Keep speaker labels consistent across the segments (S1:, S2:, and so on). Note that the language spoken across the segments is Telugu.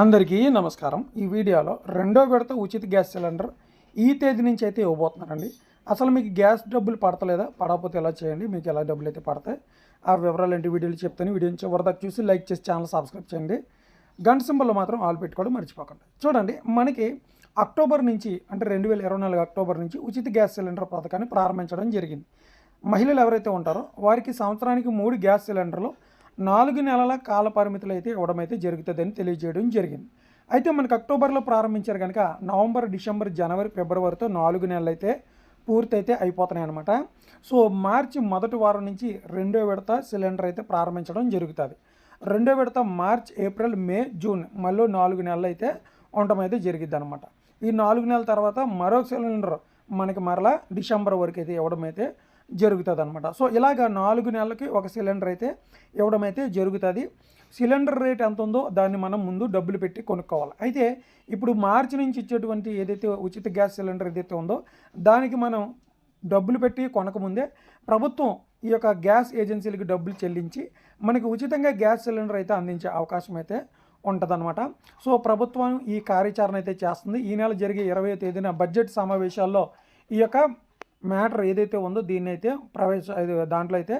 S1: అందరికీ నమస్కారం. ఈ వీడియోలో రెండో విడత ఉచిత గ్యాస్ సిలిండర్ ఈ తేదీ నుంచి అయితే ఇవ్వబోతున్నారండి అసలు మీకు గ్యాస్ డబ్బులు పడతలేదా? పడకపోతే ఎలా చేయండి? మీకు ఎలా డబ్బులు అయితే పడతాయి? ఆ వివరాలు ఏంటి? వీడియోలు చెప్తాను. వీడియోని చివరిదాకా చూసి లైక్ చేసి ఛానల్ సబ్స్క్రైబ్ చేయండి. గంట సింబల్లో మాత్రం ఆల్ పెట్టుకోవడం మర్చిపోకండి. చూడండి మనకి అక్టోబర్ నుంచి అంటే రెండు వేల ఇరవై నాలుగు అక్టోబర్ నుంచి ఉచిత గ్యాస్ సిలిండర్ పథకాన్ని ప్రారంభించడం జరిగింది. మహిళలు ఎవరైతే ఉంటారో వారికి సంవత్సరానికి మూడు గ్యాస్ సిలిండర్లు నాలుగు నెలల కాల పరిమితులు అయితే ఇవ్వడం అయితే జరుగుతుందని తెలియజేయడం జరిగింది. అయితే మనకు అక్టోబర్లో ప్రారంభించారు కనుక నవంబర్ డిసెంబర్ జనవరి ఫిబ్రవరితో నాలుగు నెలలు అయితే పూర్తయితే అయిపోతున్నాయి అనమాట సో మార్చి మొదటి వారం నుంచి రెండో విడత సిలిండర్ అయితే ప్రారంభించడం జరుగుతుంది. రెండో విడత మార్చ్ ఏప్రిల్ మే జూన్ మళ్ళీ నాలుగు నెలలు అయితే ఉండటం అయితే జరిగిద్ది అనమాట ఈ నాలుగు నెలల తర్వాత మరొక సిలిండర్ మనకి మరలా డిసెంబర్ వరకు అయితే ఇవ్వడం అయితే జరుగుతుంది అనమాట సో ఇలాగ నాలుగు నెలలకి ఒక సిలిండర్ అయితే ఇవ్వడం అయితే జరుగుతుంది. సిలిండర్ రేట్ ఎంత ఉందో దాన్ని మనం ముందు డబ్బులు పెట్టి కొనుక్కోవాలి. అయితే ఇప్పుడు మార్చి నుంచి ఇచ్చేటువంటి ఏదైతే ఉచిత గ్యాస్ సిలిండర్ ఏదైతే ఉందో దానికి మనం డబ్బులు పెట్టి కొనకముందే ప్రభుత్వం ఈ యొక్క గ్యాస్ ఏజెన్సీలకు డబ్బులు చెల్లించి మనకి ఉచితంగా గ్యాస్ సిలిండర్ అయితే అందించే అవకాశం అయితే ఉంటుందన్నమాట. సో ప్రభుత్వం ఈ కార్యాచరణ అయితే చేస్తుంది. ఈ నెల జరిగే ఇరవై తేదీన బడ్జెట్ సమావేశాల్లో ఈ యొక్క మ్యాటర్ ఏదైతే ఉందో దీన్ని అయితే ప్రవేశ దాంట్లో అయితే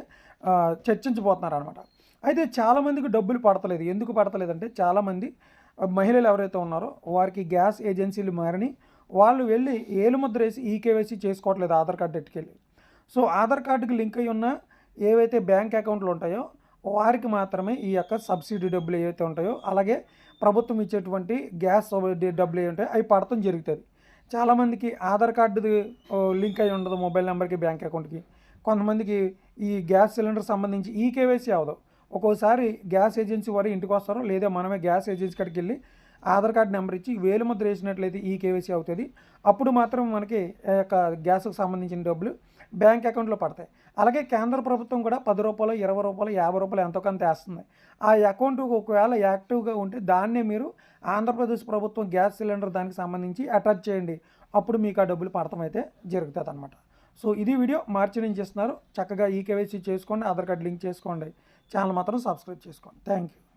S1: చర్చించబోతున్నారు అనమాట అయితే చాలామందికి డబ్బులు పడతలేదు. ఎందుకు పడతలేదంటే చాలామంది మహిళలు ఎవరైతే ఉన్నారో వారికి గ్యాస్ ఏజెన్సీలు మారని వాళ్ళు వెళ్ళి ఏలుముద్ర వేసి ఈకేవైసీ చేసుకోవట్లేదు ఆధార్ కార్డు ఎట్టుకెళ్ళి సో ఆధార్ కార్డుకి లింక్ అయి ఉన్న ఏవైతే బ్యాంక్ అకౌంట్లు ఉంటాయో వారికి మాత్రమే ఈ యొక్క సబ్సిడీ డబ్బులు ఏవైతే ఉంటాయో అలాగే ప్రభుత్వం ఇచ్చేటువంటి గ్యాస్ డబ్బులు ఏవి ఉంటాయో అవి పడటం జరుగుతుంది. చాలామందికి ఆధార్ కార్డు లింక్ అయి ఉండదు మొబైల్ నెంబర్కి బ్యాంక్ అకౌంట్కి. కొంతమందికి ఈ గ్యాస్ సిలిండర్ సంబంధించి ఈ కేవైసీ అవ్వదు ఒక్కోసారి గ్యాస్ ఏజెన్సీ వారు ఇంటికి వస్తారు లేదా మనమే గ్యాస్ ఏజెన్సీ కాడికి వెళ్ళి ఆధార్ కార్డు నెంబర్ ఇచ్చి వేలు ముద్ర వేసినట్లయితే ఈ కేవైసీ అవుతుంది. అప్పుడు మాత్రం మనకి యొక్క గ్యాస్కు సంబంధించిన డబ్బులు బ్యాంక్ అకౌంట్లో పడతాయి. అలాగే కేంద్ర ప్రభుత్వం కూడా పది రూపాయలు ఇరవై రూపాయలు యాభై రూపాయలు ఎంతో కొంత వేస్తుంది. ఆ అకౌంట్ ఒకవేళ యాక్టివ్గా ఉంటే దాన్నే మీరు ఆంధ్రప్రదేశ్ ప్రభుత్వం గ్యాస్ సిలిండర్ దానికి సంబంధించి అటాచ్ చేయండి. అప్పుడు మీకు ఆ డబ్బులు పడటం అయితే జరుగుతుంది అనమాట సో ఇది వీడియో మార్చి నుంచి ఇస్తున్నారు చక్కగా ఈ కేవైసీ చేసుకోండి ఆధార్ కార్డు లింక్ చేసుకోండి. ఛానల్ మాత్రం సబ్స్క్రైబ్ చేసుకోండి. Thank you